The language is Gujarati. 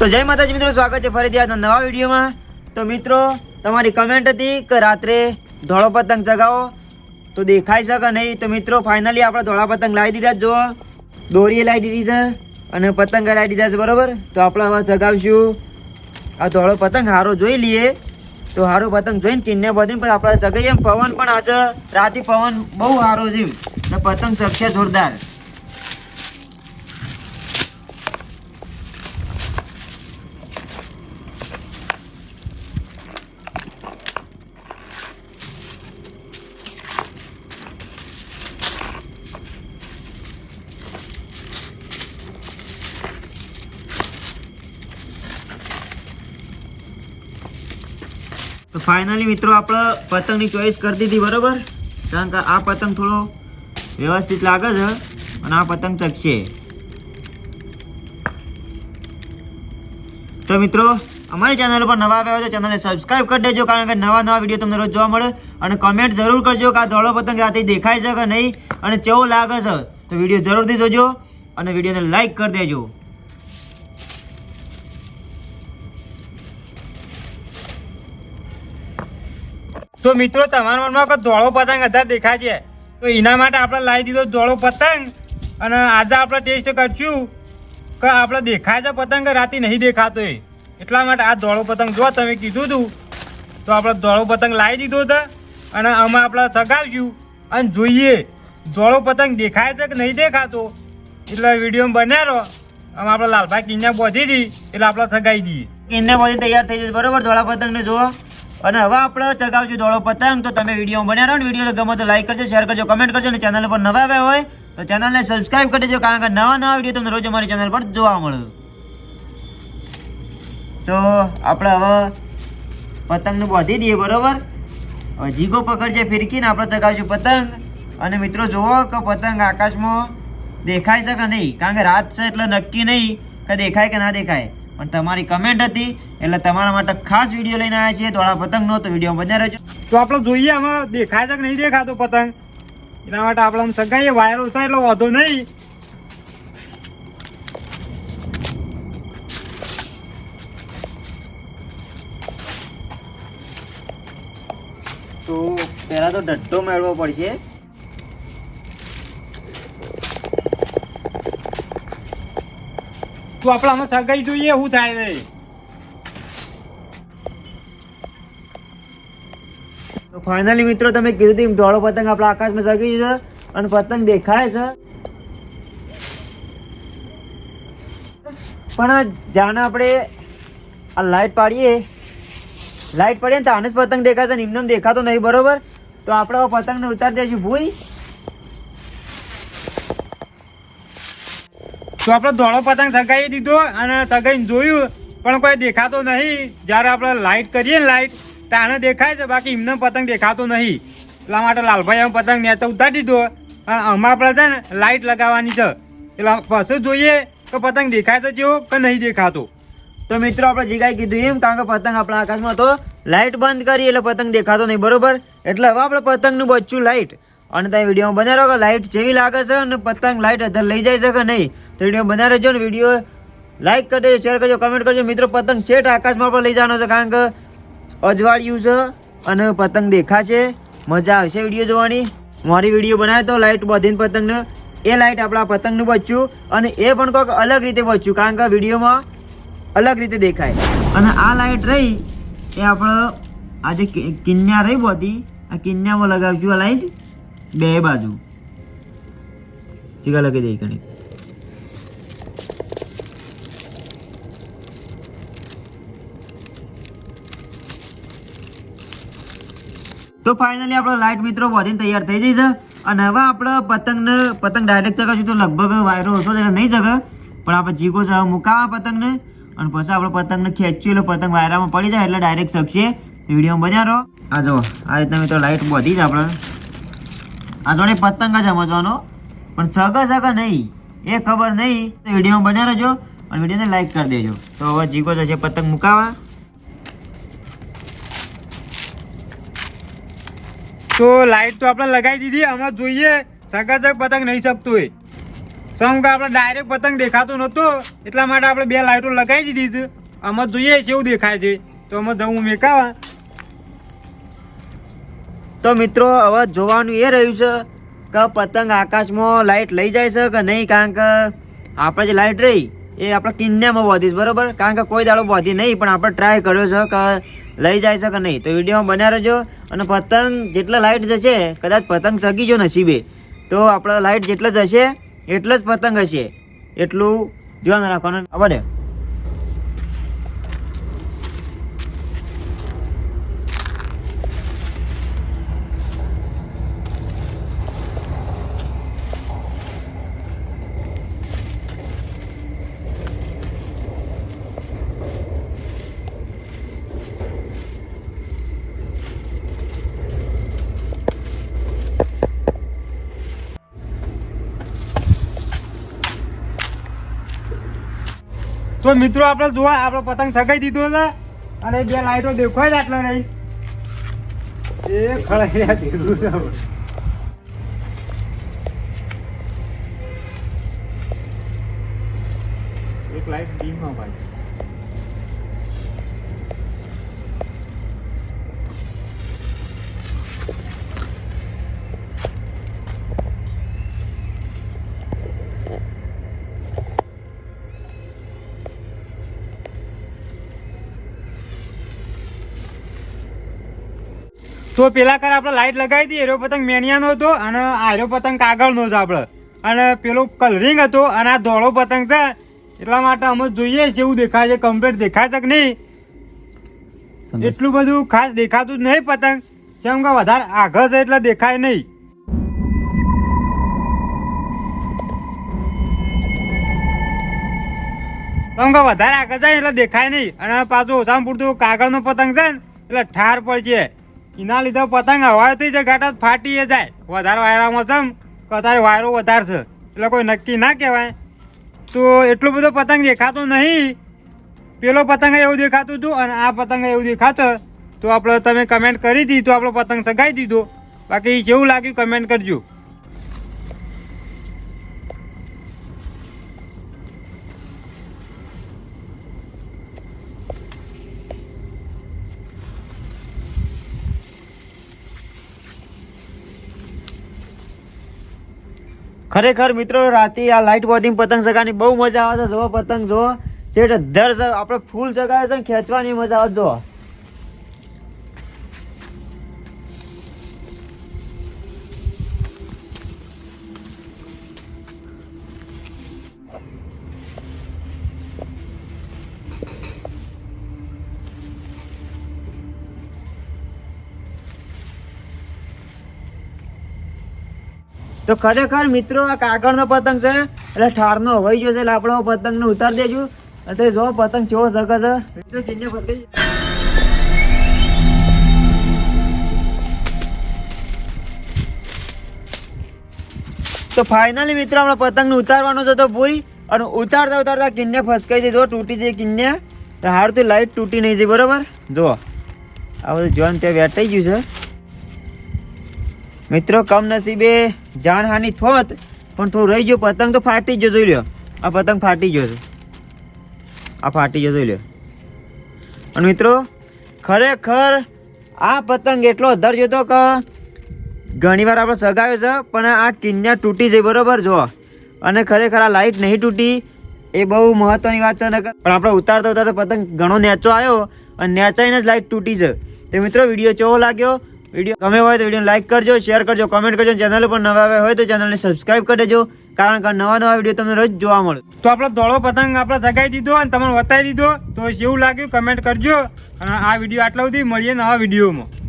તો જય માતાજી મિત્રો, સ્વાગત છે ફરીથી આજના નવા વિડીયોમાં. તો મિત્રો, તમારી કમેન્ટ હતી કે રાત્રે ધોળો પતંગ ચગાવો. તો દેખાઈ શકે નહીં? તો મિત્રો ફાઇનલી આપણે ધોળા પતંગ લાવી દીધા જુઓ. દોરીએ લાવી દીધી છે અને પતંગ લાવી દીધા છે, બરાબર? તો આપણે હવે ચગાવીશું. આ ધોળો પતંગ હારો જોઈ લઈએ. તો હારો પતંગ જોઈને કિન્ને બધીને પછી આપણે ચગાવીએ. પવન પણ આજે રાતે પવન બહુ સારો છે ને પતંગ ચગશે જોરદાર. તો ફાઇનલી મિત્રો આપણે પતંગની ચોઈસ કરી દીધી, બરાબર? કારણ કે આ પતંગ થોડો વ્યવસ્થિત લાગે છે અને આ પતંગ ચકશે. તો મિત્રો, અમારી ચેનલ પર નવા આવ્યા હોય તો ચેનલને સબસ્ક્રાઇબ કરી દેજો, કારણ કે નવા નવા વીડિયો તમને રોજ જોવા મળે. અને કમેન્ટ જરૂર કરજો કે આ ધોળો પતંગ રાતે દેખાય છે કે નહીં અને કેવો લાગે છે. તો વીડિયો જરૂરથી જોજો અને વિડીયોને લાઇક કરી દેજો. તો મિત્રો, તમારા મનમાં કોઈ ધોળો પતંગ વધારે દેખાય છે? તો એના માટે આપણે લાવી દીધો ધોળો પતંગ અને આજે આપણે ટેસ્ટ કરશું કે આપણે દેખાય છે પતંગ રાતે નહીં દેખાતો એ. એટલા માટે આ ધોળો પતંગ જો તમે કીધું હતું તો આપણે ધોળો પતંગ લાવી દીધો હતો અને આમાં આપણે સગાવ્યું અને જોઈએ, ધોળો પતંગ દેખાય છે કે નહીં દેખાતો? એટલે વીડિયો બનાવ્યો આમાં આપણે લાલભાઈ કિન્યા પહોંચી હતી, એટલે આપણે સગાઈ દઈએ કિન્યા પહોંચી તૈયાર થઈ જશે. બરોબર, ધોળા પતંગને જુઓ. અને હવે આપણે ચગાવજો દોડો પતંગ. તો તમે વીડિયો બન્યા રહો ને, વીડિયો ગમે તો લાઈક કરજો શેર કરજો કમેન્ટ કરજો અને ચેનલ પર નવા આવ્યા હોય, તો ચેનલને સબસ્ક્રાઇબ કરી દેજો, કારણ કે નવા નવા વીડિયો તમને રોજ અમારી ચેનલ પર જોવા મળે. તો આપણે હવે પતંગને બાંધી દઈએ, બરાબર? હવે જીગો પકડજે, ફિરકીને આપણે ચગાવશું પતંગ. અને મિત્રો, જુઓ કે પતંગ આકાશમાં દેખાય છે કે નહીં? કારણ કે રાત છે એટલે નક્કી નહીં કે દેખાય કે ના દેખાય. પણ તમારી કમેન્ટ હતી એટલે તમારા માટે ખાસ વીડિયો લઈને આવ્યા છીએ. ધોળા પતંગનો તો વીડિયો બધા રહેજો તો આપણે જોઈએ આમાં દેખાય છે કે નહીં દેખાતો પતંગ? એના માટે આપણે આમ સગાઈએ વાયરો છે એટલો વાંધો નહીં. તો પહેલાં તો ડટ્ટો મેળવો પડશે. તો આપણામાં સગાઈ જોઈએ, શું થાય રે તો ફાઇનલી મિત્રો, તમે કીધું હતું ધોળો પતંગ આપણા આકાશમાં સગી છે અને પતંગ દેખાય છે. પણ જાણે આપણે આ લાઈટ પાડીએ. લાઈટ પાડીએ ને તો આને જ પતંગ દેખાશે ને, એમને દેખાતો નહીં, બરોબર? તો આપણે પતંગને ઉતારી દેશું ભૂઈ. તો આપણે ધોળો પતંગ સગાવી દીધો અને સગાઈને જોયું, પણ કોઈ દેખાતો નહીં. જ્યારે આપણે લાઇટ કરીએ ને લાઇટ તો આને દેખાય છે, બાકી એમને પતંગ દેખાતો નહીં. એટલા માટે લાલભાઈ અમે પતંગ નેચે ઉતારી દીધો. અને આમાં આપણે છે ને લાઇટ લગાવવાની છે. એટલે પછી જોઈએ કે પતંગ દેખાય છે જેવો કે નહીં દેખાતો. તો મિત્રો, આપણે જીગાઈ કીધું એમ, કારણ કે પતંગ આપણા આકાશમાં તો લાઇટ બંધ કરી એટલે પતંગ દેખાતો નહીં, બરોબર? એટલે હવે આપણે પતંગનું બચ્ચું લાઈટ અને તમે વીડિયો બનાવો કે લાઇટ જેવી લાગે છે અને પતંગ લાઇટ અધર લઈ જાય છે કે નહીં? તો વીડિયો બનાવી રહેજો ને વીડિયો લાઇક કરી દેજો શેર કરજો કમેન્ટ કરજો. મિત્રો, પતંગ છેટ આકાશમાં પણ લઈ જવાનો છે કારણ કે અજવાળિયું છે અને પતંગ દેખાશે. મજા આવશે વીડિયો જોવાની. મારી વીડિયો બનાવ્યો તો લાઇટ બધીને પતંગને, એ લાઇટ આપણા પતંગનું બચ્યું અને એ પણ કોઈક અલગ રીતે બચ્યું કારણ કે વિડીયોમાં અલગ રીતે દેખાય. અને આ લાઈટ રહી એ આપણે આજે કિન્યા રહી બધી. આ કિન્યામાં લગાવજો આ લાઈટ. બે બાજુ. ચીકા લગાવી દઈ કણી તો ફાઇનલી આપણો લાઈટ મિત્રો વધીને તૈયાર થઈ જઈ છે. અને હવે આપણે પતંગને, પતંગ ડાયરેક્ટ ચગાવીશું તો લગભગ વાયરો ઓછો એટલે નહીં જગે પણ આપણે જીગો છે મુકાવા પતંગને. અને પછી આપણે પતંગને ખેંચ્યું એટલે પતંગ વાયરામાં પડી જાય એટલે ડાયરેક્ટ શકશે. વિડીયોમાં બન્યા રહો. આ જો આ રીતના મિત્રો લાઈટ બધી જ આપણે. આ જોડે પતંગ જ સમજવાનો. પણ સગા સગા નહીં. એ ખબર નહીં, તો વીડિયો બન્યા રહેજો અને વિડીયોને લાઈક કરી દેજો. તો હવે જીગો જશે પતંગ મુકાવા. તો લાઈટ તો આપણે લગાવી દીધી, હમણાં જોઈએ. સગા સગ પતંગ નહીં શકતું હોય સમ આપણે ડાયરેક્ટ પતંગ દેખાતો નહોતો? એટલા માટે આપણે બે લાઇટો લગાવી દીધી છે. આમાં જોઈએ કેવું દેખાય છે. તો આમાં જવું મેકાવા તો મિત્રો, હવે જોવાનું એ રહ્યું છે કે પતંગ આકાશમાં લાઇટ લઈ જાય છે કે નહીં? કારણ કે આપણે જે લાઇટ રહી, એ આપણે કિન્યામાં વધીશ બરાબર? કારણ કે કોઈ દાડો વધી નહીં, પણ આપણે ટ્રાય કર્યો છે કે લઈ જાય છે કે નહીં? તો વિડીયોમાં બન્યા રહેજો. અને પતંગ જેટલા લાઇટ જશે, કદાચ પતંગ ચગી જો નસીબે, તો આપણે લાઇટ જેટલા જશે, એટલા જ પતંગ હશે. એટલું ધ્યાન રાખવાનું. ખબર તો મિત્રો આપણે જોવા, આપણે પતંગ સગાઈ દીધો છે અને બે લાઈટો દેખાય જ આટલા નહીં. એ ખળાઈ દીધું છે એક લાઈટ ડીમમાં ભાઈ. તો પેલા કર આપણે લાઈટ લગાવી હતી એરો પતંગ મેણિયાનો હતો અને આરો પતંગ કાગળનો હતો આપણે. અને પેલો કલરિંગ હતો અને આ ધોળો પતંગ છે. એટલા માટે અમે જોઈએ છે એવું દેખાય છે કમ્પ્લીટ દેખાય છે કે નહીં? એટલું બધું ખાસ દેખાતું જ નહીં પતંગ. જેમ કે વધારે આગળ છે એટલે દેખાય નહીં. કેમ કે વધારે આગળ જાય એટલે દેખાય નહીં. અને પાછું ઓછામાં પૂરતું કાગળનો પતંગ છે ને એટલે ઠાર પડશે. એના લીધે પતંગ હવાયો થઈ જાય ઘાટા ફાટી જાય. વધારે વાયરામાં છે કે વાયરો વધારે છે એટલે કોઈ નક્કી ના કહેવાય. તો એટલો બધો પતંગ દેખાતો નહીં. પેલો પતંગ એવું દેખાતું હતું અને આ પતંગ એવું દેખાતો. તો આપણે તમે કમેન્ટ કરી દીધી તો આપણો પતંગ સગાઈ દીધો. બાકી કેવું લાગ્યું કમેન્ટ કરજો. ખરેખર મિત્રો, રાતે આ લાઇટ બોધિંગ પતંગ ચગાવવાની બહુ મજા આવે છે. જો પતંગ જો જે દર આપણે ફૂલ ચગાવે છે ખેંચવાની મજા આવે જો તો ખરેખર મિત્રો, આ કાગળનો પતંગ છે, એટલે ઠારનો હવાઈ ગયો એટલે આપણો પતંગને ઉતાર દેજો. અને જો પતંગ કેવો શકે છે, મિત્રો ચીને ફસકાઈ તો ફાઇનલી મિત્રો, આપણે પતંગને ઉતારવાનો છે તો ભૂઈ, અને ઉતારતા ઉતારતા કિન્ને ફસકાઈ દીધો તૂટી જઈ કિન્ને હાર તો લાઈટ તૂટી નહીં જઈ બરોબર? જુઓ. આ બધું જોન ત્યાં વેટાઈ ગયું છે. મિત્રો, કમનસીબે જાનહાનિ થોત, પણ થોડું રહી ગયું, પતંગ તો ફાટી જ જોઈ લ્યો. આ પતંગ ફાટી ગયો છે. આ ફાટી ગયો જોઈ લ્યો. અને મિત્રો, ખરેખર આ પતંગ એટલો અધર જોતો કે ઘણી વાર આપણે સગાવ્યો છે, પણ આ કિન્યા તૂટી જાય બરોબર જો અને ખરેખર આ લાઇટ નહીં તૂટી, એ બહુ મહત્વની વાત છે પણ આપણે ઉતારતા ઉતારતા પતંગ ઘણો નેચો આવ્યો, અને નેચાઈને જ લાઇટ તૂટી છે. તો મિત્રો, વીડિયો કેવો લાગ્યો? વીડિયો ગમે હોય તો વીડિયો લાઈક કરજો શેર કરજો કમેન્ટ કરજો. ચેનલ પર નવા આવ્યા હોય તો ચેનલને સબસ્ક્રાઇબ કરી દેજો, કારણ કે નવા નવા વીડિયો તમને રોજ જોવા મળે. તો આપણો ધોળો પતંગ આપણે સગાઈ દીધો અને તમને બતાવી દીધો, તો એવું લાગ્યું કમેન્ટ કરજો. અને આ વીડિયો આટલા સુધી મળીએ નવા વિડીયોમાં.